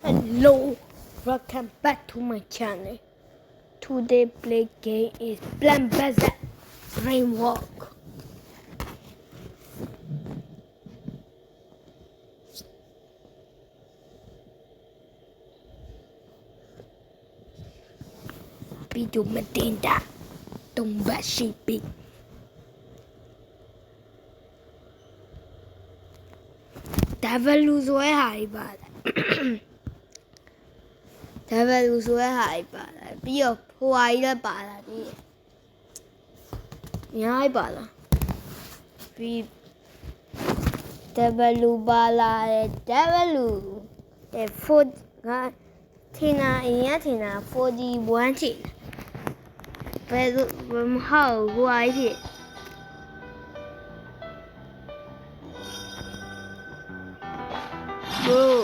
Hello, welcome back to my channel. Today play game is Plan Bazaar Rain Walk. Video Matinda Tumba Shipping. Devil lose away high, but ဒါပဲလူဆိုရဲဟာအိပ်ပါလားပြီးတော့ဟိုဟာကြီးလည်းပါလာပြီးတယ်ညာအိပ်ပါလားပြီးဒါပဲလူပါလာတယ်ဒါပဲလူအဲ4ငါထင်တာအရင်ကထင်တာ41ထင်ဘယ်လိုဘယ်မဟုတ်ဟိုဟာကြီးဖြစ်ဘိုး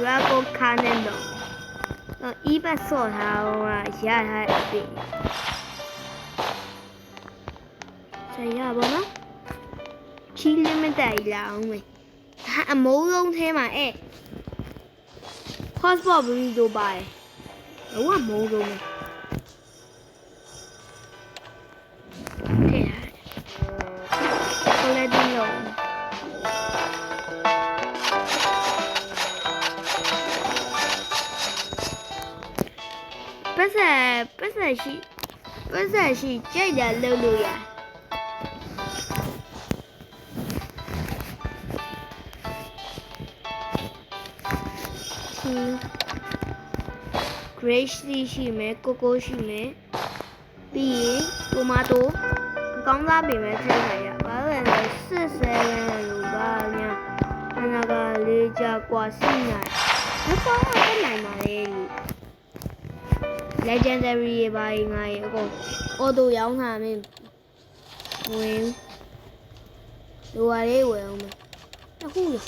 Drago Cannon တော့ တော့ e-bus ဆော့ထားတော့ရထားတဲ့အပြင်ဆရာဘောနော်ချီလမတိုင်လာအောင်မေဒါအမိုးဆုံးထဲမှာအဲ့ passport ဘီတို့ပါတယ်တော့အမိုးဆုံးပဲ စံပတ်စံရှိပတ်စံရှိကြိုက်တာလုပ်လို့ရဟင်း grace ရှိမယ်ကိုကိုရှိမယ်ပြီးရင်တိုမာတိုအကောင်းစားပင်ပဲထည့်လိုက်ရဘာလို့လဲစစ်ဆဲလို့ပါညာအနာကလေးကြကွာစီနိုင်မကောင်းတော့နိုင်ပါလေလို့ legendary ရေပါရင်ငါရေအကုန် auto ရောင်းတာမင်းဝင်လိုပါလေးဝင်အောင်မအခုလေ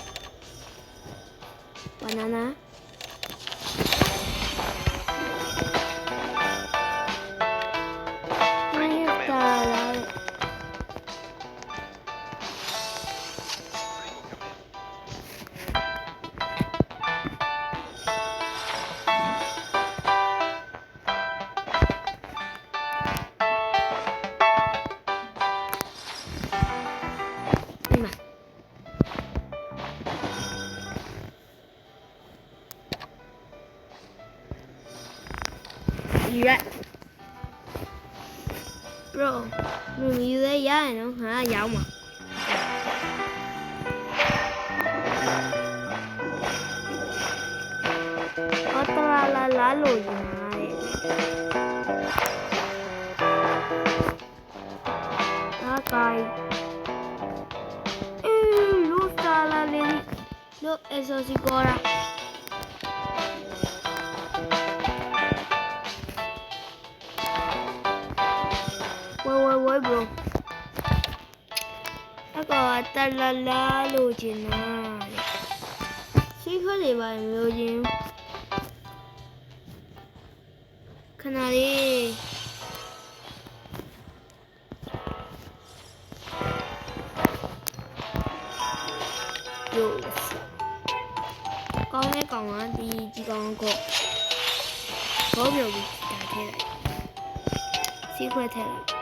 banana လဲရရင်တော့ငါကရောင်းမှာအတလာလာလာလို့ယူမှာတဲ့အာကိုင် Eh, lo sta la lady. Lo eso si cora. တလလာလို့ချင်တာရှိခွက်တွေပါမျိုးချင်းခဏလေး有ကောင်းတဲ့ကောင်ကဒီဒီကောင်ကိုဘောပြုတ်ပြီးဒါထည့်လိုက်စီးခွဲထည့်လိုက်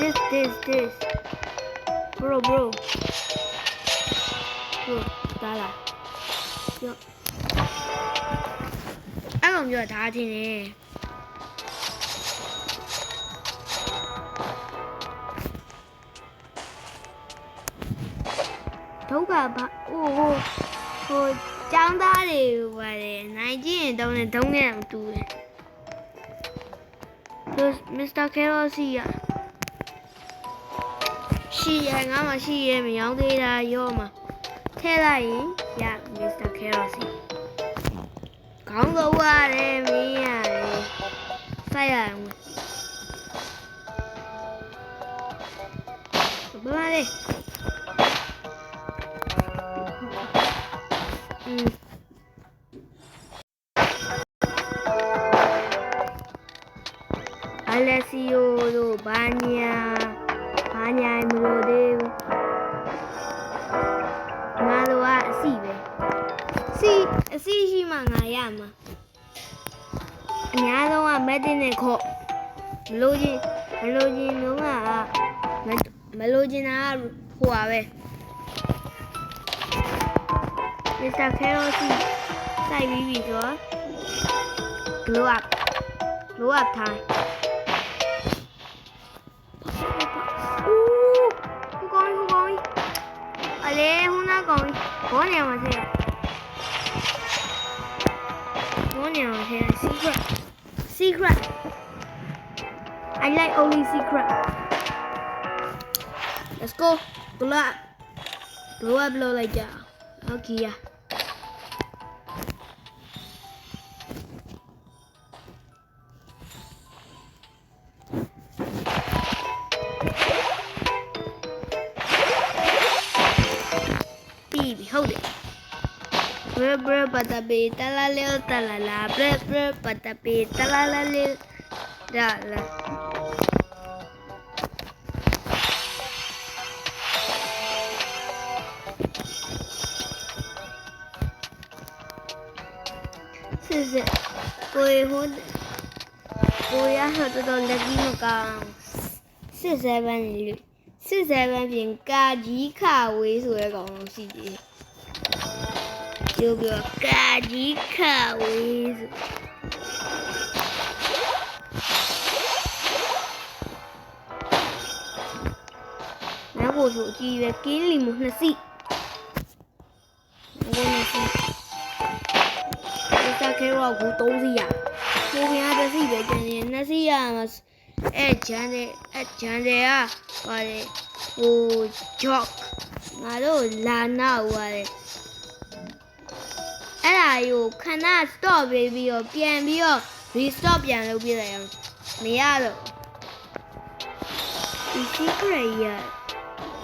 this, this, this. Bro, bro. Bro, ဒါလားရောအဲ့ကောင်ပြောဒါချင်းနေဒုက္ခဘာဟိုဟိုဟိုចောင်းသားတွေပါတယ်နိုင်ကြည့်ရင်တုံးနဲ့တုံးနဲ့အောင်တူတယ်သူမစ္စ တာကယ်ရိုစီရရှိရငါမှရှိရမရောသေးတာရောမှာထဲလိုက်ရင်ရမစ္စတာကယ်ရိုစီခေါင်းတော့ရတယ်မင်းရတ ညာမလို့သေးဘူးငါတို့ကအစီပဲစီအစီရှိမှငါရမှာအများဆုံးကမက်တင်နဲ့ခော့မလို့ချင်းမလို့ချင်းတော့ကမလို့ချင်းတာဟိုပါပဲ Mr. Carrot စိုက်ပြီးပြီဆိုတော့ glow up glow up time အလေဟိုနာကောင်ဘောနေမှာဆက်ဘောနေမှာဆက် secret secret I like only secret let's go glow up glow up လုပ်လိုက်ကြအောင် okay ရ ရဘရပတပေတလာလေတလာလာဘရဘရပတပေတလာလာလေဒါလာစစ်စစ်ကိုရဟို ပန်းလေစစ်စဲပန်းပြင်ကာကြီးခဝေးဆိုတဲ့ကောင်လုံးရှိသေးတယ်ပြောပြောကာကြီးခဝေးဆိုနောက်ကိုဆိုအကြည့်ပဲကင်းလီမနှစ်စီငိုနှစ်စီဒီစားခဲရောကူ3စီရကိုပြန်ရတစ်စီပဲကျန်နေနှစ်စီရမှာအဲ့ဂျန်တဲ့အဲ့ဂျန်တဲ့ကပါတယ်ဟိုဂျော့ငါတို့လာနာဟိုပါတယ် အဲ့ဒါကိုခဏ stop ပေးပြီးတော့ပြန်ပြီးတော့ restop ပြန်လုပ်ပြလိုက်အောင်မရတော့ဒီ secret ရ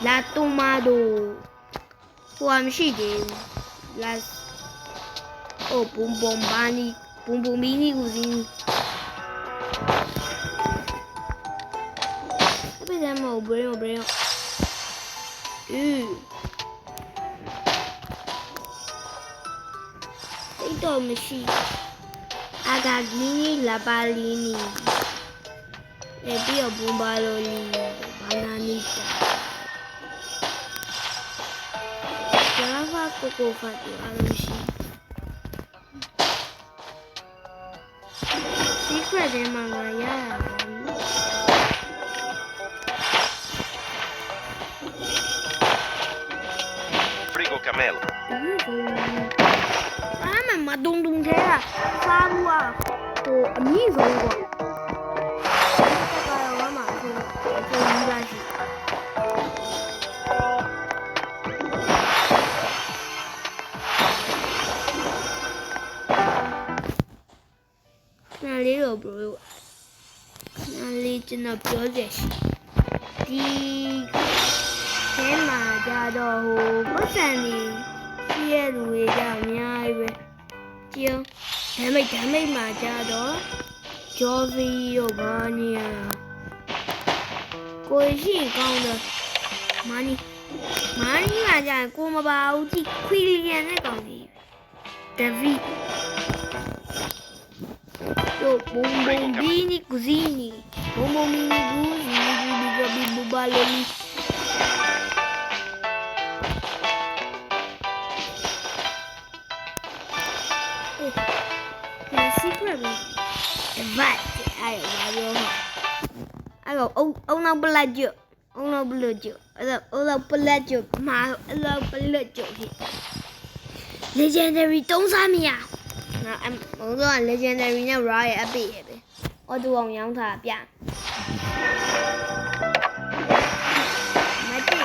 လာတိုမာဒိုဟိုမရှိသေးဘူးလာ Oh, boom boom bani, boom boom mini così. Vediamo, bremo, bremo. Uh. i domci a gaglini lapalini e io bumbalolini bananita ce la faccio con fatti all'uscita si crede magari Camelo. Uhum. မှာတုံတုံထဲကစားမှုကဟိုအမြင့်ဆုံးပေါ့နာလေးတော့ bro နာလေးကျွန်တော်ပြောရရှိဒီထဲမှာကြတော့ဟိုပတ်စံကြီးရှိရလူတွေကအများကြီးပဲ ကျင်းဓမိတ်ဓမိတ်မှာကြတော့ဂျော်ဖီတို့ဘာနီယာကိုရှိကောင်းတော့မာနီမာနီကကြရင်ကိုမပါဘူးကြည့်ခွီလီယန်နဲ့ကောင်းစီဒဗီတို့ဘုံဘုံဘီနီကူဇီနီဘုံဘုံမီနီကူဇီနီဘူဘူဘူဘာလိုလီဒီ secret ပဲဘတ်အဲ့ဒါပြောမှာအဲ့တော့အုံအုံနော က်ပလက်ကျွအုံနောက်ပလက်ကျွအဲ့တော့အုံနောက်ပလက်ကျွမာအဲ့တော့ပလက်ကျွဖြစ် legendary တုံးစားမရငါအမုံတော့ legendary နဲ့ raw ရဲ့အပိရဲ့ပဲအော်တူအောင်ရောင်းထားပြမတိ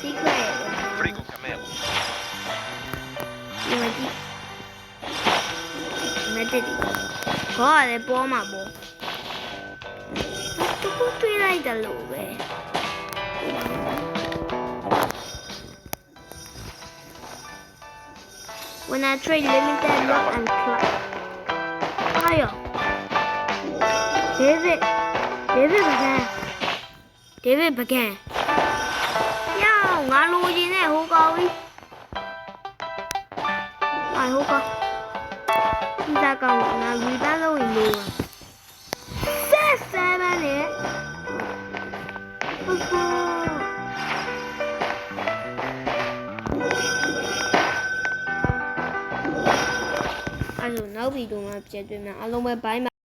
secret ရဲ့ Frigo Camelo. ဒီမတိမတိ ဒီခေါ်ရတယ်ပေါ်မှာပေါ့တူတူတွေးလိုက်တယ်လို့ပဲ When I trade limited lock and clap. Fire. David. David began. David began. ယောငါလိုချင်တဲ့ဟိုကောင်ကြီး။အိုင်ဟိုကောင် စီစားကောင်းလို့ငါလူသားလုံးဝင်လို့ပါဆက်ဆဲမနဲ့ဟုတ်ကောအဲ့တော့နောက်ဗီဒီယိုမှာပြန်တွေ့မယ်အားလုံးပဲဘိုင်းပါ